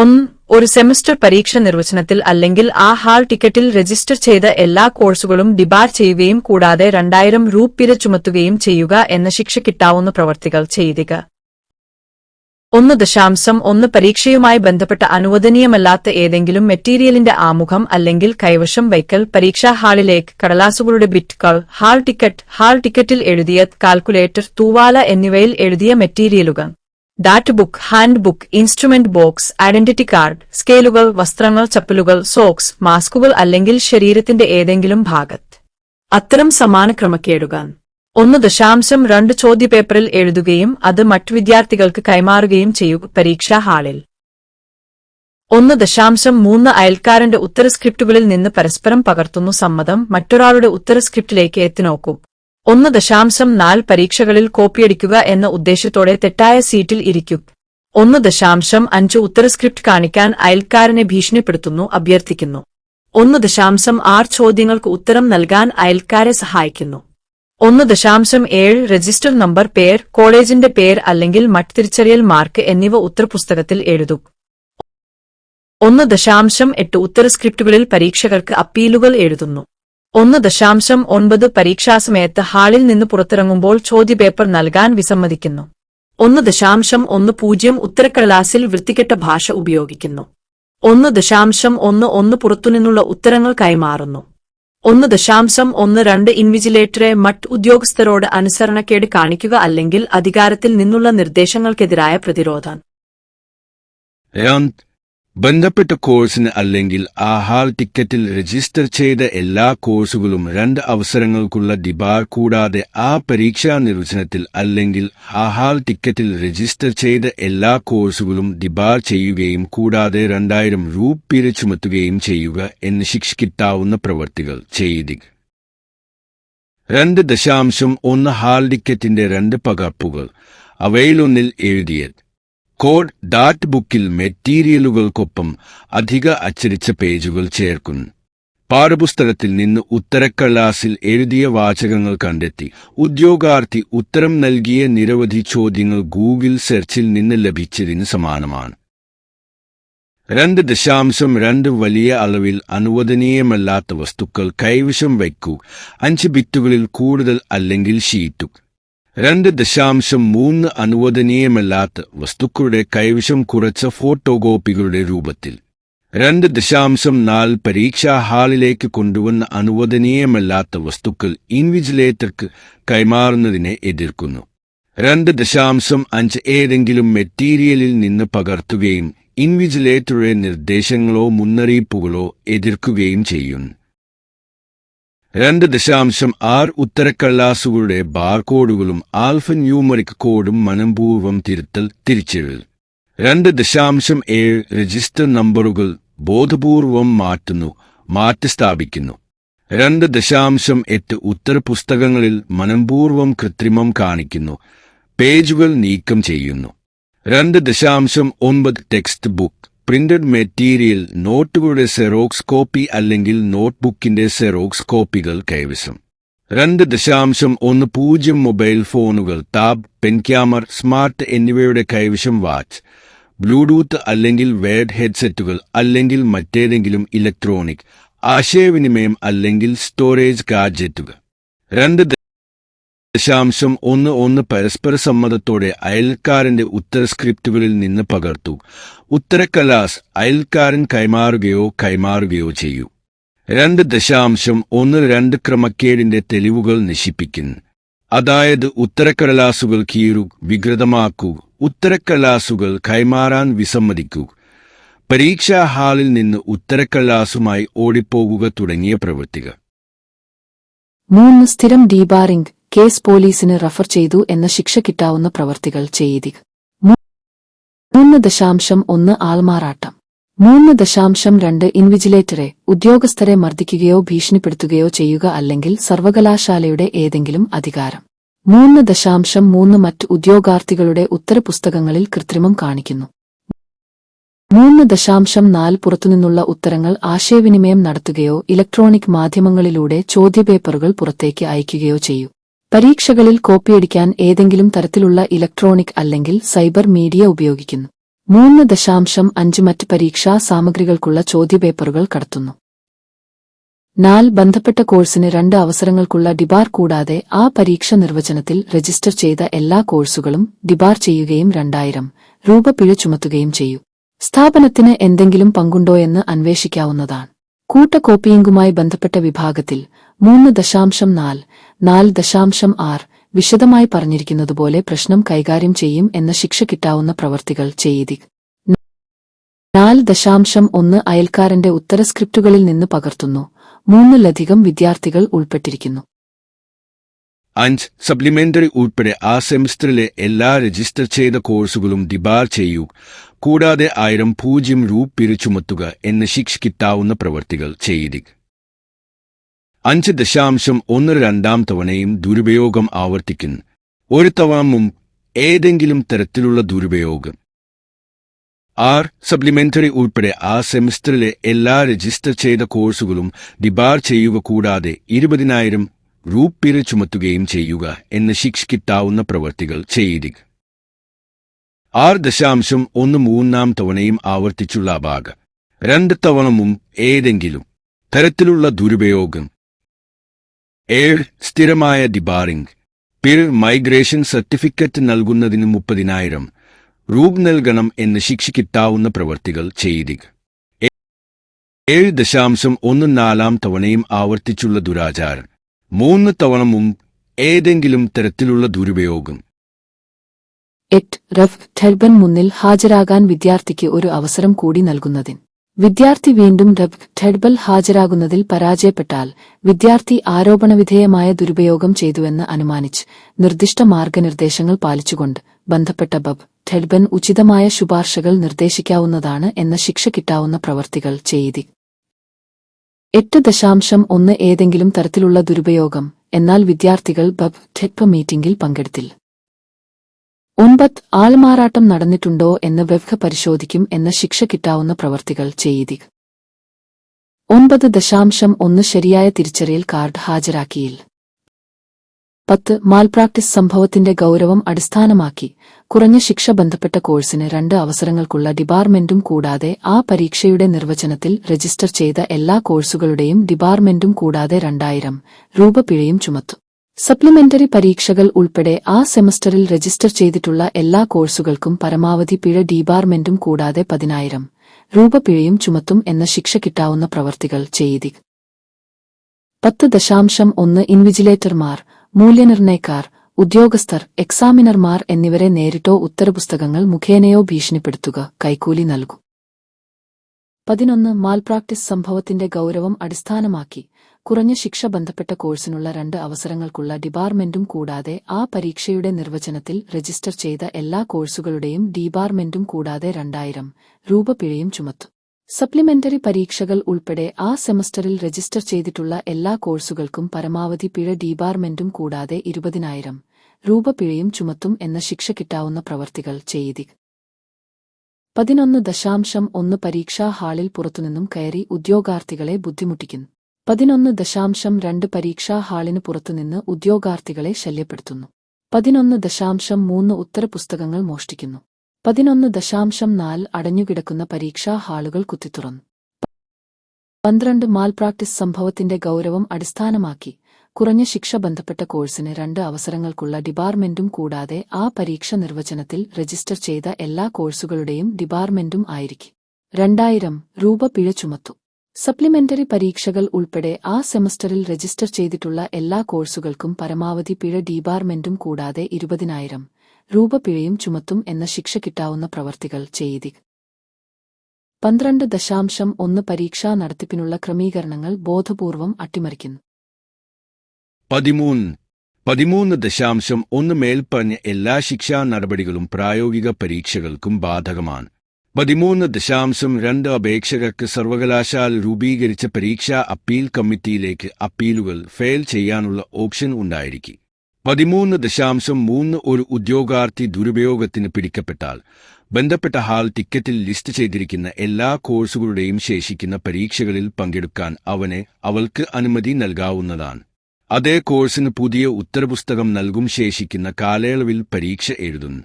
ഒന്ന് ഒരു സെമസ്റ്റർ പരീക്ഷ നിർവചനത്തിൽ അല്ലെങ്കിൽ ആ ഹാൾ ടിക്കറ്റിൽ രജിസ്റ്റർ ചെയ്ത എല്ലാ കോഴ്സുകളും ഡിബാർ ചെയ്യുകയും കൂടാതെ രണ്ടായിരം രൂപ പിര ചുമത്തുകയും ചെയ്യുക എന്ന ശിക്ഷ കിട്ടാവുന്ന പ്രവർത്തികൾ ചെയ്യുക. ഒന്ന് ദശാംശം ഒന്ന് പരീക്ഷയുമായി ബന്ധപ്പെട്ട അനുവദനീയമല്ലാത്ത ഏതെങ്കിലും മെറ്റീരിയലിന്റെ ആമുഖം അല്ലെങ്കിൽ കൈവശം വയ്ക്കൽ പരീക്ഷാ ഹാളിലേക്ക് കടലാസുകളുടെ ബിറ്റുകൾ ഹാൾ ടിക്കറ്റ് ഹാൾ ടിക്കറ്റിൽ എഴുതിയ കാൽക്കുലേറ്റർ തൂവാല എന്നിവയിൽ എഴുതിയ മെറ്റീരിയലുകൾ. Data book hand book instrument box identity card സ്കെയിലുകൾ വസ്ത്രങ്ങൾ ചപ്പലുകൾ സോക്സ് മാസ്കുകൾ അല്ലെങ്കിൽ ശരീരത്തിന്റെ ഏതെങ്കിലും ഭാഗത്ത്. അത്തരം സമാന ക്രമക്കേടുകൾ. ഒന്ന് ദശാംശം രണ്ട് ചോദ്യപേപ്പറിൽ എഴുതുകയും അത് മറ്റു വിദ്യാർത്ഥികൾക്ക് കൈമാറുകയും ചെയ്യുക പരീക്ഷാ ഹാളിൽ. ഒന്ന് ദശാംശം മൂന്ന് അയൽക്കാരന്റെ ഉത്തര സ്ക്രിപ്റ്റുകളിൽ നിന്ന് പരസ്പരം പകർത്തുന്നു സമ്മതം മറ്റൊരാളുടെ ഉത്തര സ്ക്രിപ്റ്റിലേക്ക് എത്തിനോക്കൂ ഒന്ന് ദശാംശം നാല് പരീക്ഷകളിൽ കോപ്പിയടിക്കുക എന്ന ഉദ്ദേശത്തോടെ തെറ്റായ സീറ്റിൽ ഇരിക്കും. ഒന്ന് ദശാംശം അഞ്ച് ഉത്തര സ്ക്രിപ്റ്റ് കാണിക്കാൻ അയൽക്കാരനെ ഭീഷണിപ്പെടുത്തുന്നു അഭ്യർത്ഥിക്കുന്നു. ഒന്ന് ദശാംശം ആറ് ചോദ്യങ്ങൾക്ക് ഉത്തരം നൽകാൻ അയൽക്കാരെ സഹായിക്കുന്നു. ഒന്ന് ദശാംശം ഏഴ് രജിസ്റ്റർ നമ്പർ പേർ കോളേജിന്റെ പേർ അല്ലെങ്കിൽ മറ്റ് തിരിച്ചറിയൽ മാർക്ക് എന്നിവ ഉത്തരപുസ്തകത്തിൽ എഴുതും. ഒന്ന് ദശാംശം എട്ട് ഉത്തര സ്ക്രിപ്റ്റുകളിൽ പരീക്ഷകർക്ക് അപ്പീലുകൾ എഴുതുന്നു. ഒന്ന് ദശാംശം ഒൻപത് പരീക്ഷാസമയത്ത് ഹാളിൽ നിന്ന് പുറത്തിറങ്ങുമ്പോൾ ചോദ്യപേപ്പർ നൽകാൻ വിസമ്മതിക്കുന്നു. ഒന്ന് ദശാംശം ഒന്ന് പൂജ്യം ഉത്തരക്കടലാസിൽ വൃത്തികെട്ട ഭാഷ ഉപയോഗിക്കുന്നു. ഒന്ന് ദശാംശം ഒന്ന് ഒന്ന് പുറത്തുനിന്നുള്ള ഉത്തരങ്ങൾ കൈമാറുന്നു. ഒന്ന് ദശാംശം ഒന്ന് രണ്ട് ഇൻവിജിലേറ്ററെ മറ്റ് ഉദ്യോഗസ്ഥരോട് അനുസരണക്കേട് കാണിക്കുക അല്ലെങ്കിൽ അധികാരത്തിൽ നിന്നുള്ള നിർദ്ദേശങ്ങൾക്കെതിരായ പ്രതിരോധം. ബന്ധപ്പെട്ട കോഴ്സിന് അല്ലെങ്കിൽ ആ ഹാൾ ടിക്കറ്റിൽ രജിസ്റ്റർ ചെയ്ത എല്ലാ കോഴ്സുകളും രണ്ട് അവസരങ്ങൾക്കുള്ള ഡിബാർ കൂടാതെ ആ പരീക്ഷാ നിർവചനത്തിൽ അല്ലെങ്കിൽ ആ ഹാൾ ടിക്കറ്റിൽ രജിസ്റ്റർ ചെയ്ത എല്ലാ കോഴ്സുകളും ഡിബാർ ചെയ്യുകയും കൂടാതെ രണ്ടായിരം രൂപ പിര ചുമത്തുകയും ചെയ്യുക എന്ന് ശിക്ഷിക്കിട്ടാവുന്ന പ്രവർത്തികൾ ചെയ്തി. രണ്ട് ദശാംശം ഒന്ന് ഹാൾ ടിക്കറ്റിന്റെ രണ്ട് പകർപ്പുകൾ. അവയിലൊന്നിൽ എഴുതിയത്. കോഡ് ഡാറ്റ് ബുക്കിൽ മെറ്റീരിയലുകൾക്കൊപ്പം അധിക അച്ചടിച്ച പേജുകൾ ചേർക്കുന്നു പാഠപുസ്തകത്തിൽ നിന്ന് ഉത്തരക്കള്ളാസിൽ എഴുതിയ വാചകങ്ങൾ കണ്ടെത്തി. ഉദ്യോഗാർത്ഥി ഉത്തരം നൽകിയ നിരവധി ചോദ്യങ്ങൾ ഗൂഗിൾ സെർച്ചിൽ നിന്ന് ലഭിച്ചതിന് സമാനമാണ്. രണ്ട് ദശാംശം രണ്ട് വലിയ അളവിൽ അനുവദനീയമല്ലാത്ത വസ്തുക്കൾ കൈവശം വയ്ക്കൂ. അഞ്ച് ബിറ്റുകളിൽ കൂടുതൽ അല്ലെങ്കിൽ ഷീറ്റു. രണ്ട് ദശാംശം മൂന്ന് അനുവദനീയമല്ലാത്ത വസ്തുക്കളുടെ കൈവശം കുറച്ച ഫോട്ടോകോപ്പികളുടെ രൂപത്തിൽ. രണ്ട് ദശാംശം നാല് പരീക്ഷാ ഹാളിലേക്ക് കൊണ്ടുവന്ന അനുവദനീയമല്ലാത്ത വസ്തുക്കൾ ഇൻവിജിലേറ്റർക്ക് കൈമാറുന്നതിനെ എതിർക്കുന്നു. രണ്ട് ദശാംശം അഞ്ച് ഏതെങ്കിലും മെറ്റീരിയലിൽ നിന്ന് പകർത്തുകയും ഇൻവിജിലേറ്ററുടെ നിർദ്ദേശങ്ങളോ മുന്നറിയിപ്പുകളോ എതിർക്കുകയും ചെയ്യുന്നു. രണ്ട് ദശാംശം ആറ് ഉത്തരക്കടലാസുകളുടെ ബാർകോഡുകളും ആൽഫ ന്യൂമറിക് കോഡും മനംപൂർവം തിരുത്തൽ തിരിച്ചെഴുതൽ. രണ്ട് ദശാംശം ഏഴ് രജിസ്റ്റർ നമ്പറുകൾ ബോധപൂർവം മാറ്റുന്നു മാറ്റി സ്ഥാപിക്കുന്നു രണ്ട് ദശാംശം എട്ട് ഉത്തരപുസ്തകങ്ങളിൽ മനംപൂർവം കൃത്രിമം കാണിക്കുന്നു പേജുകൾ നീക്കം ചെയ്യുന്നു. രണ്ട് ദശാംശം ഒൻപത് ടെക്സ്റ്റ് ബുക്ക് പ്രിന്റഡ് മെറ്റീരിയൽ നോട്ടുകളുടെ സെറോക്സ് കോപ്പി അല്ലെങ്കിൽ നോട്ട്ബുക്കിന്റെ സെറോക്സ് കോപ്പികൾ കൈവശം. രണ്ട് ദശാംശം ഒന്ന് പൂജ്യം മൊബൈൽ ഫോണുകൾ ടാബ് പെൻ ക്യാമർ സ്മാർട്ട് എന്നിവയുടെ കൈവശം വാച്ച് ബ്ലൂടൂത്ത് അല്ലെങ്കിൽ വേഡ് ഹെഡ്സെറ്റുകൾ അല്ലെങ്കിൽ മറ്റേതെങ്കിലും ഇലക്ട്രോണിക് ആശയവിനിമയം അല്ലെങ്കിൽ സ്റ്റോറേജ് ഗാഡ്ജറ്റുകൾ. രണ്ട് ദശാംശം ഒന്ന് ഒന്ന് പരസ്പര സമ്മതത്തോടെ അയൽക്കാരന്റെ ഉത്തര സ്ക്രിപ്റ്റുകളിൽ നിന്ന് പകർത്തു. ഉത്തരക്കലാസ് അയൽക്കാരൻ കൈമാറുകയോ കൈമാറുകയോ ചെയ്യൂ. രണ്ട് ദശാംശം ഒന്ന് രണ്ട് ക്രമക്കേടിന്റെ തെളിവുകൾ നശിപ്പിക്കുന്നു അതായത് ഉത്തരക്കടലാസുകൾ കീറു വികൃതമാക്കൂ ഉത്തരക്കടലാസുകൾ കൈമാറാൻ വിസമ്മതിക്കൂ. പരീക്ഷാ ഹാളിൽ നിന്ന് ഉത്തരക്കടലാസുമായി ഓടിപ്പോകുക തുടങ്ങിയ പ്രവൃത്തികൾ. മൂന്ന് സ്ഥിരം ഡീബാറിംഗ്. കേസ് പോലീസിന് റഫർ ചെയ്തു എന്ന ശിക്ഷ കിട്ടാവുന്ന പ്രവർത്തികൾ ചെയ്തി. മൂന്ന് ദശാംശം ഒന്ന് ആൾമാറാട്ടം. മൂന്ന് ദശാംശം രണ്ട് ഇൻവിജിലേറ്ററെ ഉദ്യോഗസ്ഥരെ മർദ്ദിക്കുകയോ ഭീഷണിപ്പെടുത്തുകയോ ചെയ്യുക അല്ലെങ്കിൽ സർവകലാശാലയുടെ ഏതെങ്കിലും അധികാരം. മൂന്ന് ദശാംശം മൂന്ന് മറ്റ് ഉദ്യോഗാർത്ഥികളുടെ ഉത്തരപുസ്തകങ്ങളിൽ കൃത്രിമം കാണിക്കുന്നു. മൂന്ന് ദശാംശം നാല് പുറത്തുനിന്നുള്ള ഉത്തരങ്ങൾ ആശയവിനിമയം നടത്തുകയോ ഇലക്ട്രോണിക് മാധ്യമങ്ങളിലൂടെ ചോദ്യപേപ്പറുകൾ പുറത്തേക്ക് അയക്കുകയോ ചെയ്യൂ. പരീക്ഷകളിൽ കോപ്പിയടിക്കാൻ ഏതെങ്കിലും തരത്തിലുള്ള ഇലക്ട്രോണിക് അല്ലെങ്കിൽ സൈബർ മീഡിയ ഉപയോഗിക്കുന്നു. മൂന്ന് ദശാംശം അഞ്ച് മറ്റ് പരീക്ഷാ സാമഗ്രികൾക്കുള്ള ചോദ്യപേപ്പറുകൾ കടത്തുന്നു. നാല് ബന്ധപ്പെട്ട കോഴ്സിന് രണ്ട് അവസരങ്ങൾക്കുള്ള ഡിബാർ കൂടാതെ ആ പരീക്ഷ നിർവചനത്തിൽ രജിസ്റ്റർ ചെയ്ത എല്ലാ കോഴ്സുകളും ഡിബാർ ചെയ്യുകയും രണ്ടായിരം രൂപ പിഴ ചുമത്തുകയും ചെയ്യൂ. സ്ഥാപനത്തിന് എന്തെങ്കിലും പങ്കുണ്ടോയെന്ന് അന്വേഷിക്കാവുന്നതാണ്. കൂട്ടക്കോപ്പിയിങ്ങുമായി ബന്ധപ്പെട്ട വിഭാഗത്തിൽ മൂന്ന് ദശാംശം നാല് നാല് ദശാംശം ആറ് വിശദമായി പറഞ്ഞിരിക്കുന്നതുപോലെ പ്രശ്നം കൈകാര്യം ചെയ്യും എന്ന ശിക്ഷ കിട്ടാവുന്ന പ്രവർത്തികൾ ചെയ്തി. നാല് ദശാംശം ഒന്ന് അയൽക്കാരന്റെ ഉത്തര സ്ക്രിപ്റ്റുകളിൽ നിന്ന് പകർത്തുന്നു. മൂന്നിലധികം വിദ്യാർത്ഥികൾ ഉൾപ്പെട്ടിരിക്കുന്നു. അഞ്ച് സപ്ലിമെന്ററി ഉൾപ്പെടെ ആ സെമിസ്റ്ററിലെ എല്ലാ രജിസ്റ്റർ ചെയ്ത കോഴ്സുകളും ഡിബാർ ചെയ്യൂ. കൂടാതെ ആയിരം പൂജ്യം രൂപ പിരിച്ചുമത്തുക എന്ന് എന്ന പ്രവൃത്തികൾ ചെയ്തി അഞ്ച് ദശാംശം ഒന്ന് രണ്ടാം തവണയും ദുരുപയോഗം ആവർത്തിക്കുന്നു. ഒരു തവണ ഏതെങ്കിലും തരത്തിലുള്ള ദുരുപയോഗം. ആർ സപ്ലിമെന്ററി ഉൾപ്പെടെ ആ സെമിസ്റ്ററിലെ എല്ലാ രജിസ്റ്റർ ചെയ്ത കോഴ്സുകളും ഡിബാർ ചെയ്യുക കൂടാതെ ഇരുപതിനായിരം രൂപ പിരിച്ചുമത്തുകയും ചുമത്തുകയും ചെയ്യുക എന്ന് ശിക്ഷിക്കിട്ടാവുന്ന പ്രവൃത്തികൾ ചെയ്തി ആറ് ദശാംശം ഒന്ന് മൂന്നാം തവണയും ആവർത്തിച്ചുള്ള ഭാഗം. രണ്ട് തവണ മുമ്പ് ഏതെങ്കിലും തരത്തിലുള്ള ദുരുപയോഗം. ഏഴ് സ്ഥിരമായ ഡിബാറിംഗ്. പിർ മൈഗ്രേഷൻ സർട്ടിഫിക്കറ്റ് നൽകുന്നതിന് മുപ്പതിനായിരം. രൂപ നൽകണം എന്ന് ശിക്ഷിക്കിട്ടാവുന്ന പ്രവർത്തികൾ ചെയ്തി ഏഴ് ദശാംശം ഒന്ന് നാലാം തവണയും ആവർത്തിച്ചുള്ള ദുരാചാരം. മൂന്ന് തവണ മുമ്പ് ഏതെങ്കിലും തരത്തിലുള്ള ദുരുപയോഗം. എട്ട് റഫ് ഠെൽബൻ മുന്നിൽ ഹാജരാകാൻ വിദ്യാർത്ഥിക്ക് ഒരു അവസരം കൂടി നൽകുന്നതിൻ. വിദ്യാർത്ഥി വീണ്ടും റബ് ടെഡ്ബൽ ഹാജരാകുന്നതിൽ പരാജയപ്പെട്ടാൽ വിദ്യാർത്ഥി ആരോപണവിധേയമായ ദുരുപയോഗം ചെയ്തുവെന്ന് അനുമാനിച്ച് നിർദ്ദിഷ്ട മാർഗനിർദ്ദേശങ്ങൾ പാലിച്ചുകൊണ്ട് ബന്ധപ്പെട്ട ബബ് ടെഡ്ബൻ ഉചിതമായ ശുപാർശകൾ നിർദ്ദേശിക്കാവുന്നതാണ് എന്ന ശിക്ഷ കിട്ടാവുന്ന പ്രവർത്തികൾ ചെയ്തി. എട്ട് ദശാംശം ഒന്ന് ഏതെങ്കിലും തരത്തിലുള്ള ദുരുപയോഗം എന്നാൽ വിദ്യാർത്ഥികൾ ബബ് ടെഡ്പ മീറ്റിംഗിൽ പങ്കെടുത്തില്ല. ഒൻപത് ആൾമാറാട്ടം നടന്നിട്ടുണ്ടോ എന്ന് വെവ്ഹ പരിശോധിക്കും എന്ന ശിക്ഷ കിട്ടാവുന്ന പ്രവർത്തികൾ ചെയ്തി ഒൻപത് ദശാംശം ഒന്ന് ശരിയായ തിരിച്ചറിയൽ കാർഡ് ഹാജരാക്കിയിൽ. പത്ത് മാൽപ്രാക്ടീസ് സംഭവത്തിന്റെ ഗൌരവം അടിസ്ഥാനമാക്കി കുറഞ്ഞ ശിക്ഷ ബന്ധപ്പെട്ട കോഴ്സിന് രണ്ട് അവസരങ്ങൾക്കുള്ള ഡിപ്പാർട്ട്മെന്റും കൂടാതെ ആ പരീക്ഷയുടെ നിർവചനത്തിൽ രജിസ്റ്റർ ചെയ്ത എല്ലാ കോഴ്സുകളുടെയും ഡിപ്പാർട്ട്മെന്റും കൂടാതെ രണ്ടായിരം രൂപ പിഴയും ചുമത്തും. സപ്ലിമെന്ററി പരീക്ഷകൾ ഉൾപ്പെടെ ആ സെമസ്റ്ററിൽ രജിസ്റ്റർ ചെയ്തിട്ടുള്ള എല്ലാ കോഴ്സുകൾക്കും പരമാവധി പിഴ ഡിപാർട്ട്മെന്റും കൂടാതെ പതിനായിരം രൂപ പിഴയും ചുമത്തും എന്ന ശിക്ഷ കിട്ടാവുന്ന പ്രവർത്തികൾ ചെയ്തി. പത്ത് ദശാംശം ഒന്ന് ഇൻവിജിലേറ്റർമാർ മൂല്യനിർണയക്കാർ ഉദ്യോഗസ്ഥർ എക്സാമിനർമാർ എന്നിവരെ നേരിട്ടോ ഉത്തരപുസ്തകങ്ങൾ മുഖേനയോ ഭീഷണിപ്പെടുത്തുക കൈക്കൂലി നൽകും. പതിനൊന്ന് മാൽപ്രാക്ടീസ് സംഭവത്തിന്റെ ഗൌരവം അടിസ്ഥാനമാക്കി കുറഞ്ഞ ശിക്ഷ ബന്ധപ്പെട്ട കോഴ്സിനുള്ള രണ്ട് അവസരങ്ങൾക്കുള്ള ഡിപ്പാർട്ട്മെന്റും കൂടാതെ ആ പരീക്ഷയുടെ നിർവചനത്തിൽ രജിസ്റ്റർ ചെയ്ത എല്ലാ കോഴ്സുകളുടെയും ഡിപ്പാർട്ട്മെന്റും കൂടാതെ രണ്ടായിരം രൂപ പിഴയും ചുമത്തും. സപ്ലിമെന്ററി പരീക്ഷകൾ ഉൾപ്പെടെ ആ സെമസ്റ്ററിൽ രജിസ്റ്റർ ചെയ്തിട്ടുള്ള എല്ലാ കോഴ്സുകൾക്കും പരമാവധി പിഴ ഡിപ്പാർട്ട്മെന്റും കൂടാതെ ഇരുപതിനായിരം രൂപ പിഴയും ചുമത്തും എന്ന ശിക്ഷ കിട്ടാവുന്ന പ്രവർത്തികൾ ചെയ്തി. പതിനൊന്ന് ദശാംശം ഒന്ന് പരീക്ഷാ ഹാളിൽ പുറത്തുനിന്നും കയറി ഉദ്യോഗാർത്ഥികളെ ബുദ്ധിമുട്ടിക്കുന്നു. പതിനൊന്ന് ദശാംശം രണ്ട് പരീക്ഷാ ഹാളിന് പുറത്തുനിന്ന് ഉദ്യോഗാർത്ഥികളെ ശല്യപ്പെടുത്തുന്നു. പതിനൊന്ന് ദശാംശം മൂന്ന് ഉത്തരപുസ്തകങ്ങൾ മോഷ്ടിക്കുന്നു. പതിനൊന്ന് ദശാംശം നാല് അടഞ്ഞുകിടക്കുന്ന പരീക്ഷാ ഹാളുകൾ കുത്തിത്തുറന്നു. പന്ത്രണ്ട് മാൽപ്രാക്ടീസ് സംഭവത്തിന്റെ ഗൗരവം അടിസ്ഥാനമാക്കി കുറഞ്ഞ ശിക്ഷ ബന്ധപ്പെട്ട കോഴ്സിന് രണ്ട് അവസരങ്ങൾക്കുള്ള ഡിപ്പാർട്ട്മെന്റും കൂടാതെ ആ പരീക്ഷ നിർവചനത്തിൽ രജിസ്റ്റർ ചെയ്ത എല്ലാ കോഴ്സുകളുടെയും ഡിപ്പാർട്ട്മെന്റും ആയിരിക്കും. രണ്ടായിരം രൂപ പിഴ ചുമത്തും. സപ്ലിമെന്ററി പരീക്ഷകൾ ഉൾപ്പെടെ ആ സെമസ്റ്ററിൽ രജിസ്റ്റർ ചെയ്തിട്ടുള്ള എല്ലാ കോഴ്സുകൾക്കും പരമാവധി പിഴ ഡിപ്പാർട്ട്മെന്റും കൂടാതെ ഇരുപതിനായിരം രൂപ പിഴയും ചുമത്തും എന്ന ശിക്ഷ കിട്ടാവുന്ന പ്രവർത്തികൾ ചെയ്തി. പന്ത്രണ്ട് ദശാംശം ഒന്ന് പരീക്ഷാ നടത്തിപ്പിനുള്ള ക്രമീകരണങ്ങൾ ബോധപൂർവം അട്ടിമറിക്കുന്നു. പതിമൂന്ന്. ദശാംശം ഒന്ന് മേൽപ്പറഞ്ഞ എല്ലാ ശിക്ഷാ നടപടികളും പ്രായോഗിക പരീക്ഷകൾക്കും ബാധകമാണ്. പതിമൂന്ന് ദശാംശം രണ്ട് അപേക്ഷകർക്ക് സർവകലാശാല രൂപീകരിച്ച പരീക്ഷാ അപ്പീൽ കമ്മിറ്റിയിലേക്ക് അപ്പീലുകൾ ഫെയിൽ ചെയ്യാനുള്ള ഓപ്ഷൻ ഉണ്ടായിരിക്കും. പതിമൂന്ന് ദശാംശം മൂന്ന് ഒരു ഉദ്യോഗാർത്ഥി ദുരുപയോഗത്തിന് പിടിക്കപ്പെട്ടാൽ ബന്ധപ്പെട്ട ഹാൾ ടിക്കറ്റിൽ ലിസ്റ്റ് ചെയ്തിരിക്കുന്ന എല്ലാ കോഴ്സുകളുടെയും ശേഷിക്കുന്ന പരീക്ഷകളിൽ പങ്കെടുക്കാൻ അവനെ അവൾക്ക് അനുമതി നൽകാവുന്നതാണ്. അതേ കോഴ്സിന് പുതിയ ഉത്തരപുസ്തകം നൽകും ശേഷിക്കുന്ന കാലയളവിൽ പരീക്ഷ എഴുതുന്നു.